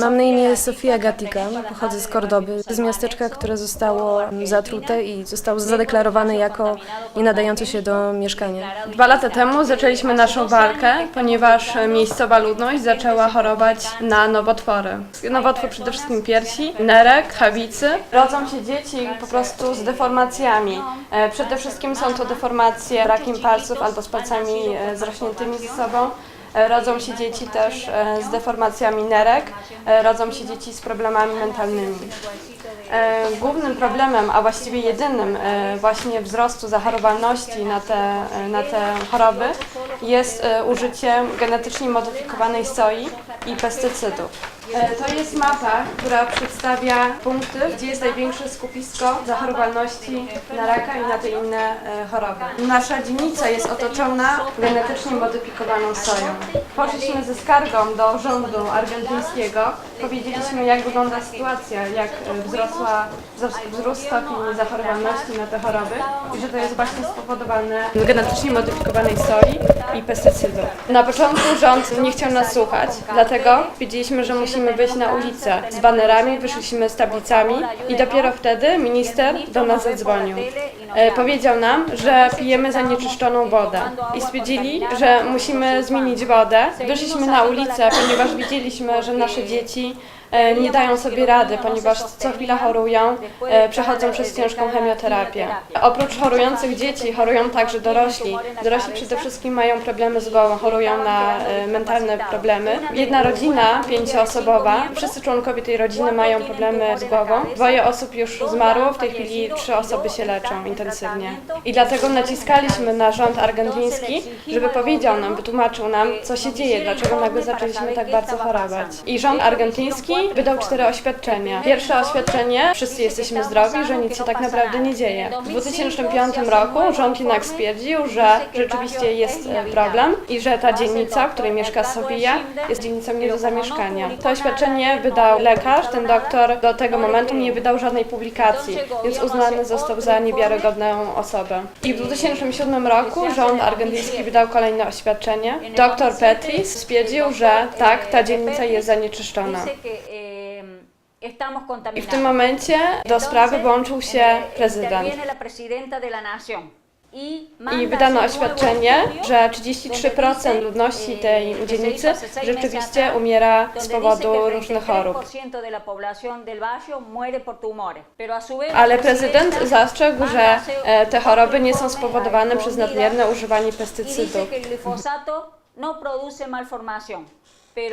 Mam na imię Sofia Gatika, pochodzę z Kordoby, z miasteczka, które zostało zatrute i zostało zadeklarowane jako nie nadające się do mieszkania. Dwa lata temu zaczęliśmy naszą walkę, ponieważ miejscowa ludność zaczęła chorować na nowotwory. Nowotwór przede wszystkim piersi, nerek, chawicy. Rodzą się dzieci po prostu z deformacjami. E, Przede wszystkim są to deformacje rakiem palców albo z palcami e, zrośniętymi ze sobą. E, Rodzą się dzieci też e, z deformacjami nerek, e, rodzą się dzieci z problemami mentalnymi. Głównym problemem, a właściwie jedynym właśnie wzrostu zachorowalności na te, na te choroby jest użycie genetycznie modyfikowanej soi i pestycydów. E, To jest mapa, która przedstawia punkty, gdzie jest największe skupisko zachorowalności na raka i na te inne e, choroby. Nasza dzielnica jest otoczona genetycznie modyfikowaną soją. Poszliśmy ze skargą do rządu argentyńskiego, powiedzieliśmy jak wygląda sytuacja, jak e, wzrosła, wzros- wzrósł stopień zachorowalności na te choroby i że to jest właśnie spowodowane genetycznie modyfikowanej soi i pestycydów. Na początku rząd nie chciał nas słuchać, dlatego wiedzieliśmy, że musimy wyjść na ulicę z banerami, wyszliśmy z tablicami i dopiero wtedy minister do nas zadzwonił. E, Powiedział nam, że pijemy zanieczyszczoną wodę i stwierdzili, że musimy zmienić wodę. Wyszliśmy na ulicę, ponieważ widzieliśmy, że nasze dzieci nie dają sobie rady, ponieważ co chwila chorują, e, przechodzą przez ciężką chemioterapię. Oprócz chorujących dzieci, chorują także dorośli. Dorośli przede wszystkim mają problemy z głową, chorują na e, mentalne problemy. Jedna rodzina, pięcioosobowa, wszyscy członkowie tej rodziny mają problemy z głową. Dwoje osób już zmarło, w tej chwili trzy osoby się leczą intensywnie. I dlatego naciskaliśmy na rząd argentyński, żeby powiedział nam, wytłumaczył nam, co się dzieje, dlaczego nagle zaczęliśmy tak bardzo chorować. I rząd argentyński wydał cztery oświadczenia. Pierwsze oświadczenie, wszyscy jesteśmy zdrowi, że nic się tak naprawdę nie dzieje. W 2005 roku rząd jednak stwierdził, że rzeczywiście jest e, problem i że ta dzielnica, w której mieszka Sofia, jest dzielnicą nie do zamieszkania. To oświadczenie wydał lekarz, ten doktor do tego momentu nie wydał żadnej publikacji, więc uznany został za niewiarygodną osobę. I w 2007 roku rząd argentyński wydał kolejne oświadczenie. Doktor Petris stwierdził, że tak, ta dzielnica jest zanieczyszczona. I w tym momencie do sprawy włączył się prezydent. I wydano oświadczenie, że 33% ludności tej dzielnicy rzeczywiście umiera z powodu różnych chorób. Ale prezydent zastrzegł, że te choroby nie są spowodowane przez nadmierne używanie pestycydów.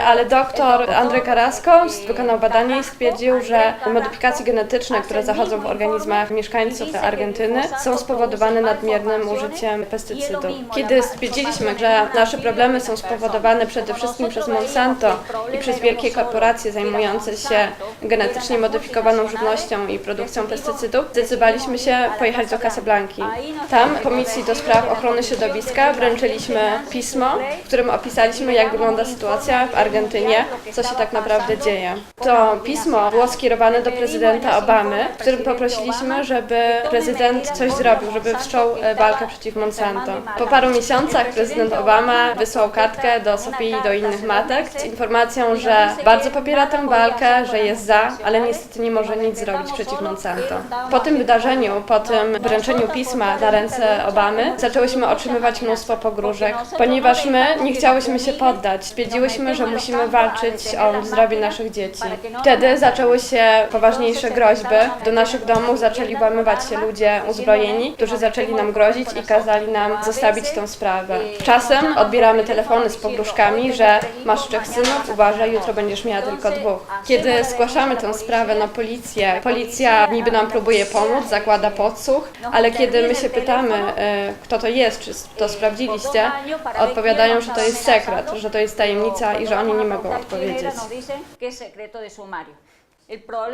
Ale doktor Andrzej Carrasco wykonał badanie i stwierdził, że modyfikacje genetyczne, które zachodzą w organizmach mieszkańców Argentyny, są spowodowane nadmiernym użyciem pestycydów. Kiedy stwierdziliśmy, że nasze problemy są spowodowane przede wszystkim przez Monsanto i przez wielkie korporacje zajmujące się genetycznie modyfikowaną żywnością i produkcją pestycydów, zdecydowaliśmy się pojechać do Casablanki. Tam Komisji do Spraw Ochrony Środowiska wręczyliśmy pismo, w którym opisaliśmy, jak wygląda sytuacja w Argentynie, co się tak naprawdę dzieje. To pismo było skierowane do prezydenta Obamy, w którym poprosiliśmy, żeby prezydent coś zrobił, żeby wszczął e, walkę przeciw Monsanto. Po paru miesiącach prezydent Obama wysłał kartkę do Sofii i do innych matek z informacją, że bardzo popiera tę walkę, że jest za, ale niestety nie może nic zrobić przeciw Monsanto. Po tym wydarzeniu, po tym wręczeniu pisma na ręce Obamy, zaczęłyśmy otrzymywać mnóstwo pogróżek, ponieważ my nie chciałyśmy się poddać. Stwierdziłyśmy, że musimy walczyć o zdrowie naszych dzieci. Wtedy zaczęły się poważniejsze groźby. Do naszych domów zaczęli włamywać się ludzie uzbrojeni, którzy zaczęli nam grozić i kazali nam zostawić tę sprawę. Czasem odbieramy telefony z pogróżkami, że masz trzech synów, uważaj, jutro będziesz miała tylko dwóch. Kiedy zgłaszamy tę sprawę na policję, policja niby nam próbuje pomóc, zakłada podsłuch, ale kiedy my się pytamy, e, kto to jest, czy to sprawdziliście, odpowiadają, że to jest sekret, że to jest tajemnica i że oni nie mogą odpowiedzieć.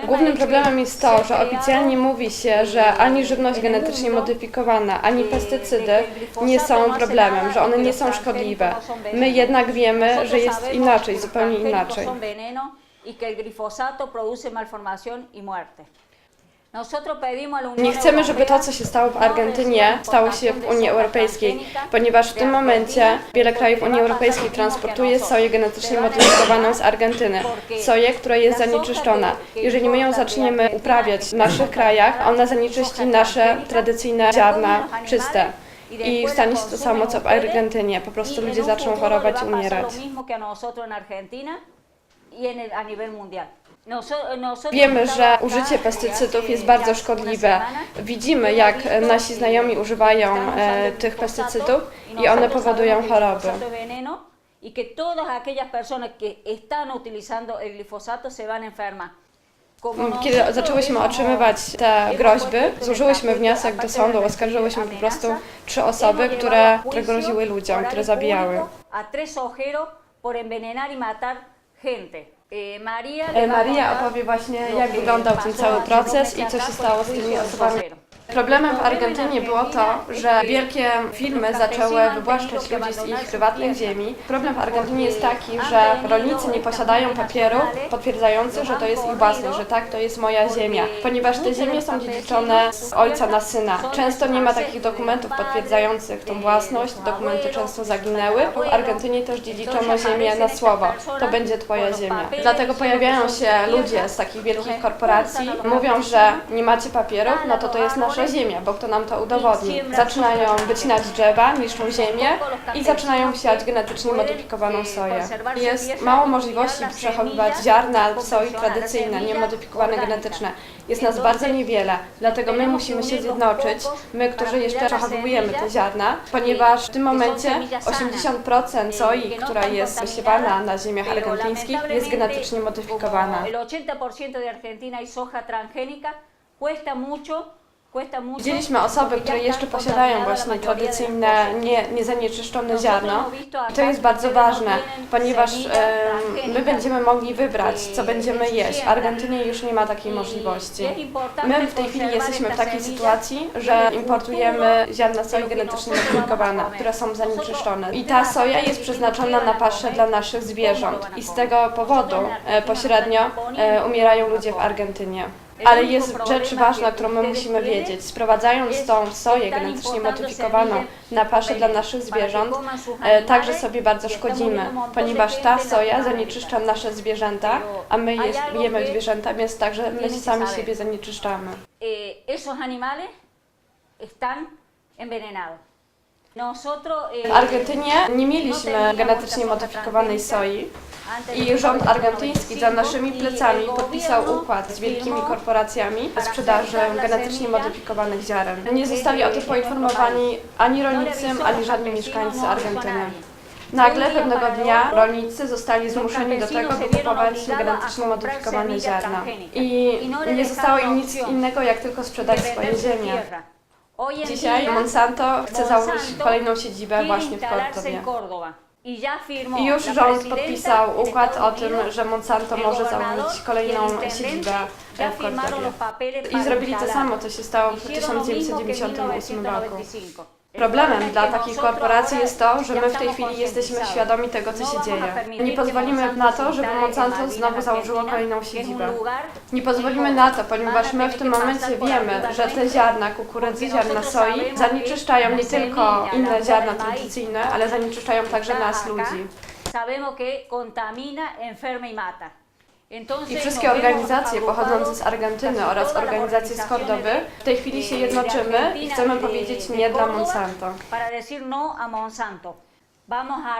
Głównym problemem jest to, że oficjalnie mówi się, że ani żywność genetycznie modyfikowana, ani pestycydy nie są problemem, że one nie są szkodliwe. My jednak wiemy, że jest inaczej, zupełnie inaczej. Nie chcemy, żeby to, co się stało w Argentynie, stało się w Unii Europejskiej, ponieważ w tym momencie wiele krajów Unii Europejskiej transportuje soję genetycznie modyfikowaną z Argentyny. Soję, która jest zanieczyszczona. Jeżeli my ją zaczniemy uprawiać w naszych krajach, ona zanieczyści nasze tradycyjne ziarna czyste. I stanie się to samo, co w Argentynie. Po prostu Y ludzie zaczną chorować i umierać. Y. Noso- nosotros Wiemy, że acá użycie pestycydów jest bardzo una szkodliwe. Widzimy, jak nasi znajomi używają e, tych pestycydów i one powodują choroby. y que todas aquellas personas que están utilizando el glifosato se van enfermas. Como Kiedy zaczęłyśmy otrzymywać te groźby, złożyłyśmy wniosek do sądu, oskarżyłyśmy po prostu trzy osoby, które, które groziły ludziom, które zabijały. A tres ojeros por envenenar y matar gente. E, a Maria contar opowie właśnie, jak wyglądał ten cały proces i co się stało z tymi osobami. Problemem w Argentynie było to, że wielkie firmy zaczęły wywłaszczać ludzi z ich prywatnych ziemi. Problem w Argentynie jest taki, że rolnicy nie posiadają papierów potwierdzających, że to jest ich własność, że tak, to jest moja ziemia, ponieważ te ziemie są dziedziczone z ojca na syna. Często nie ma takich dokumentów potwierdzających tą własność, dokumenty często zaginęły. W Argentynie też dziedziczono ziemię na słowo, to będzie twoja ziemia. Dlatego pojawiają się ludzie z takich wielkich korporacji, mówią, że nie macie papierów, no to to jest ziemia, bo kto nam to udowodni. Zaczynają wycinać drzewa, niszczą ziemię i zaczynają siać genetycznie modyfikowaną soję. Jest mało możliwości przechowywać ziarna soi tradycyjne, niemodyfikowane genetyczne. Jest nas bardzo niewiele, dlatego my musimy się zjednoczyć, my, którzy jeszcze przechowujemy te ziarna, ponieważ w tym momencie 80% soi, która jest wysiewana na ziemiach argentyńskich, jest genetycznie modyfikowana. El 80% de Argentina hay soja transgénica, cuesta mucho. Widzieliśmy osoby, które jeszcze posiadają właśnie tradycyjne, nie, niezanieczyszczone ziarno. I to jest bardzo ważne, ponieważ my będziemy mogli wybrać, co będziemy jeść. W Argentynie już nie ma takiej możliwości. My w tej chwili jesteśmy w takiej sytuacji, że importujemy ziarna soi genetycznie modyfikowane, które są zanieczyszczone. I ta soja jest przeznaczona na paszę dla naszych zwierząt. I z tego powodu e, pośrednio e, umierają ludzie w Argentynie. Ale jest rzecz ważna, którą my musimy wiedzieć. Sprowadzając tą soję genetycznie modyfikowaną na paszę dla naszych zwierząt, e, także sobie bardzo szkodzimy, ponieważ ta soja zanieczyszcza nasze zwierzęta, a my jest, jemy zwierzęta, więc także my sami siebie zanieczyszczamy. Eh, esos animales están envenenados. Eh, W Argentynie nie mieliśmy genetycznie modyfikowanej soi i rząd argentyński za naszymi plecami podpisał układ z wielkimi korporacjami o sprzedaży genetycznie modyfikowanych ziaren. Nie zostali o tym poinformowani ani rolnicy, ani żadni mieszkańcy Argentyny. Nagle pewnego dnia rolnicy zostali zmuszeni do tego, by kupować genetycznie modyfikowane ziarna. I nie zostało im nic innego, jak tylko sprzedać swoje Dzisiaj Monsanto chce założyć kolejną siedzibę właśnie w Cordowie. I już rząd podpisał układ o tym, że Monsanto może założyć kolejną siedzibę w Cordowie. I zrobili to samo, co się stało w 1998 roku. Problemem dla takich korporacji jest to, że my w tej chwili jesteśmy świadomi tego, co się dzieje. Nie pozwolimy na to, żeby Monsanto znowu założyło kolejną siedzibę. Nie pozwolimy na to, ponieważ my w tym momencie wiemy, że te ziarna kukurydzy, ziarna soi zanieczyszczają nie tylko inne ziarna tradycyjne, ale zanieczyszczają także nas, ludzi. Sabemos que contamina, enferma y mata. I wszystkie organizacje pochodzące z Argentyny oraz organizacje z Kordowy w tej chwili się jednoczymy i chcemy powiedzieć nie dla Monsanto.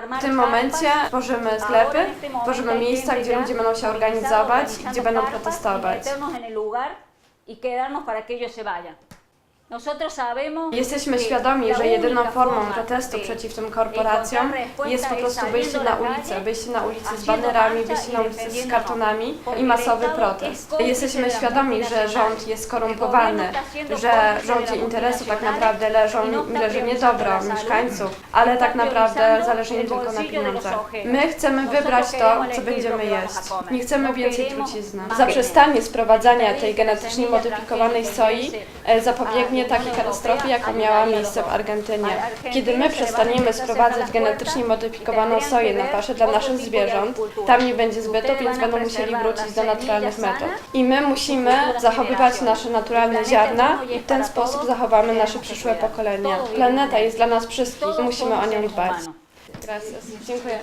No W tym momencie tworzymy sklepy, tworzymy miejsca, gdzie ludzie będą się organizować i gdzie będą protestować. Jesteśmy świadomi, że jedyną formą protestu przeciw tym korporacjom jest po prostu wyjście na ulicę, wyjście na ulicę z banerami, wyjście na ulicę z kartonami i masowy protest. Jesteśmy świadomi, że rząd jest skorumpowany, że w rządzie interesu tak naprawdę leżą, leży nie dobro mieszkańców, ale tak naprawdę zależy im tylko na pieniądzach. My chcemy wybrać to, co będziemy jeść. Nie chcemy więcej trucizny. Zaprzestanie sprowadzania tej genetycznie modyfikowanej soi zapobiegnie uniknie takiej katastrofy, jaka miała miejsce w Argentynie. Kiedy my przestaniemy sprowadzać genetycznie modyfikowaną soję na paszę dla naszych zwierząt, tam nie będzie zbytu, więc będą musieli wrócić do naturalnych metod. I my musimy zachowywać nasze naturalne ziarna i w ten sposób zachowamy nasze przyszłe pokolenia. Planeta jest dla nas wszystkich, musimy o nią dbać. Gracias. Dziękuję.